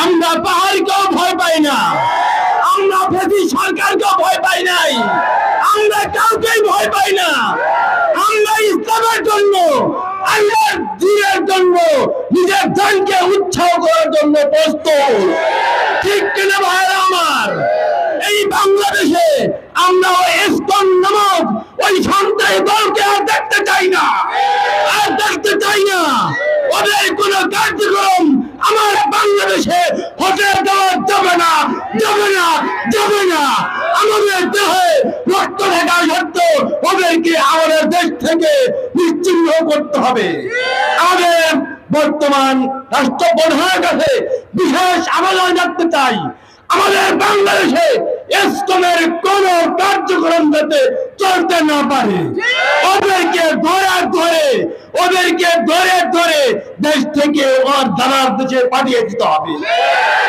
আমরা পাহাড়কেও ভয় পাই না। আমরা ব্রিটিশ সরকারকেও ভয় পাই নাই। আমরা কাউকেই ভয় পাই না। আমরা ইসলামের জন্য জন্য, নিজের করার জন্য ঠিক আমার? এই আমরা ইসকন নামক ওই সন্ত্রাসী দলকে আর দেখতে চাই না আর দেখতে চাই না ওদের কোন কার্যক্রম আমার বাংলাদেশে হতে দেওয়া যাবে না যাবে না যাবে না আমাদের দেহে রক্ত থাকা সত্ত্বেও ওদেরকে আমাদের দেশ থেকে নিশ্চিহ্ন করতে হবে। আমাদের বর্তমান রাষ্ট্রপ্রধানের কাছে বিশেষ আবেদন রাখতে চাই। আমাদের বাংলাদেশে এসকমের কোন কার্যক্রম যাতে চলতে না পারে। ওদেরকে ধরে ধরে দেশ থেকে ওর দালার দেশে পাঠিয়ে দিতে হবে।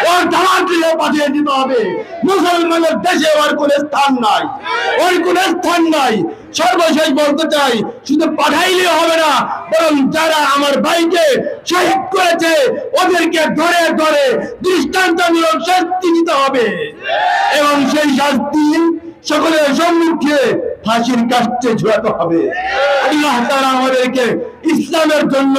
ওর দালার দেশে পাঠিয়ে দিতে হবে। মুসলমানের দেশে ওর কোনো স্থান নাই। ওর কোনো স্থান নাই। সর্বশেষ বলতে চাই, শুধু পাঠাইলে হবে না, বরং যারা আমার ভাইকে শহীদ করেছে, ওদেরকে ধরে ধরে দৃষ্টান্তমূলক শাস্তি দিতে হবে। এবং সেই শাস্তি সকলের সম্মুখে ফাঁসির কাছে ঝুলাতে হবে। আল্লাহ তারা আমাদেরকে ইসলামের জন্য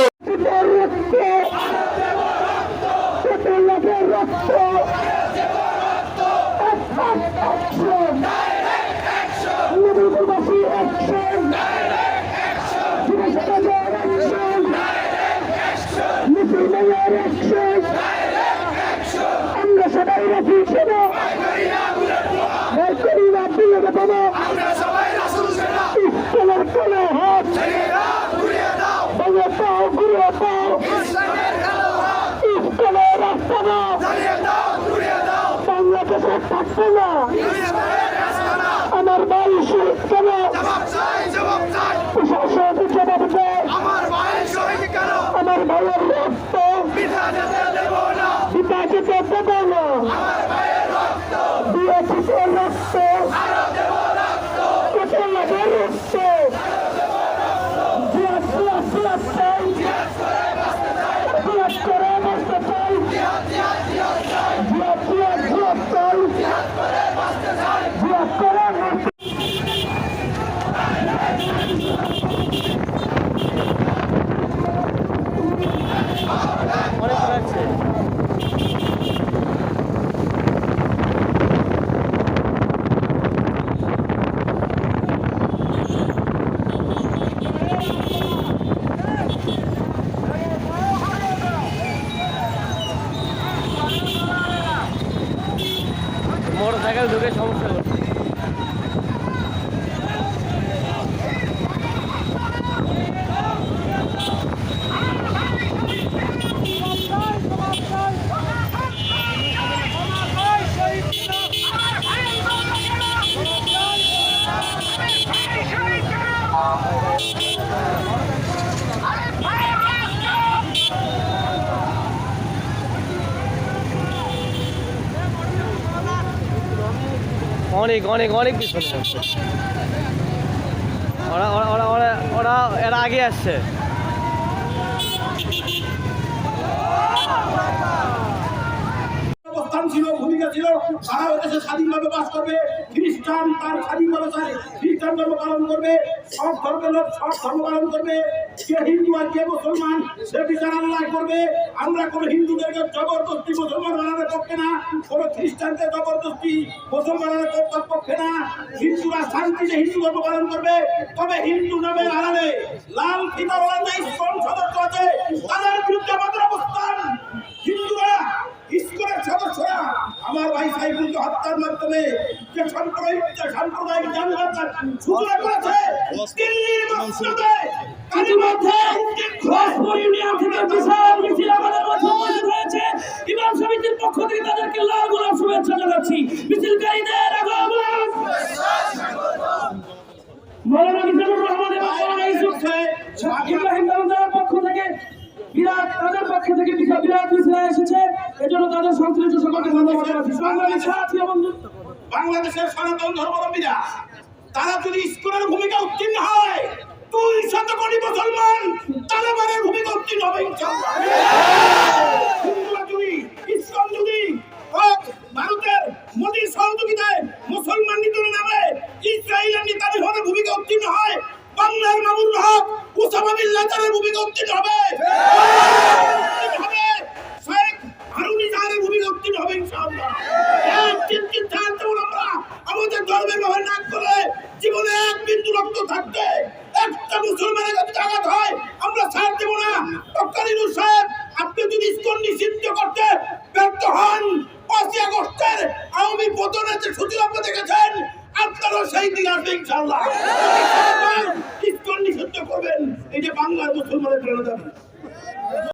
আমরা সবাই রাখি সেবা ভয় করি না দিয়ে দেবো না ইসলামের কোলে হাত ভেঙে পাও ঘুরে পাও ইসলামের রাস্তা না বাংলাদেশে থাকবে না আমার ভাই শহীদ কেন? প্রশাসন জবাব দেয়। আমার ভাইয়ের রক্ত। পিতা যেতে দেবো না। দিয়েছে রক্ত। মোটর সাইকেল ঢুকে সমস্যা করছে অনেক অনেক অনেক পিছনে। আছে ওরা ওরা ওরা ওরা ওরা এরা আগে আসছে। ছিল, ভূমিকা ছিল। সারা দেশে স্বাধীনভাবে বাস করবে। খ্রিস্টান তার স্বাধীনভাবে খ্রিস্টান ধর্ম পালন করবে। সব ধর্মের লোক সব ধর্ম পালন করবে। কে হিন্দু আর কে মুসলমান, সে বিচার আল্লাহ করবে। আমরা কোনো হিন্দুদেরকে জবরদস্তি মুসলমান বানানোর পক্ষে না, কোনো খ্রিস্টানকে জবরদস্তি মুসলমানের পক্ষে না। হিন্দুরা শান্তিতে হিন্দু ধর্ম পালন করবে। তবে হিন্দু নামে আড়ালে লাল ফিতা সদস্য আছে, তাদের বিরুদ্ধে আমাদের অবস্থান। আমার ভাই সাইফুলকে হত্যার মাধ্যমে যে সাম্প্রদায়িক যে সাম্প্রদায়িক জানলার সূচনা করেছে দিল্লির মসজিদে কালীমধ্যে ইউনিয়ন থেকে বিশাল মিছিল পক্ষ থেকে বিরাট মিছিলা এসেছে। এজন্য তাদের সংশ্লিষ্ট সকলকে ধন্যবাদ জানাচ্ছি। বাংলাদেশের সনাতন ধর্মাবলম্বীরা, তারা যদি স্কুলের ভূমিকা উত্তীর্ণ হয় তুই শত কোটি মুসলমান তালেবানের ভূমিকা উত্তীর্ণ হবে উত্তীর্ণ হয় হক ভূমিকা উত্তীর্ণ হবে। বিন্দু থাকতে একটা মুসলমানের কাছে আঘাত হয়, আমরা ছাড় দেব না। তৎকালীন সাহেব, আপনি যদি ইসকন নিষিদ্ধ করতে ব্যর্থ হন, পাঁচই আগস্টের আওয়ামী পতনের যে সুযোগ আপনি দেখেছেন? আপনারও সেই দিন আসবে ইনশাল্লাহ ইসকন নিষিদ্ধ করবেন, এই যে বাংলার মুসলমানের প্রেরণা যাবে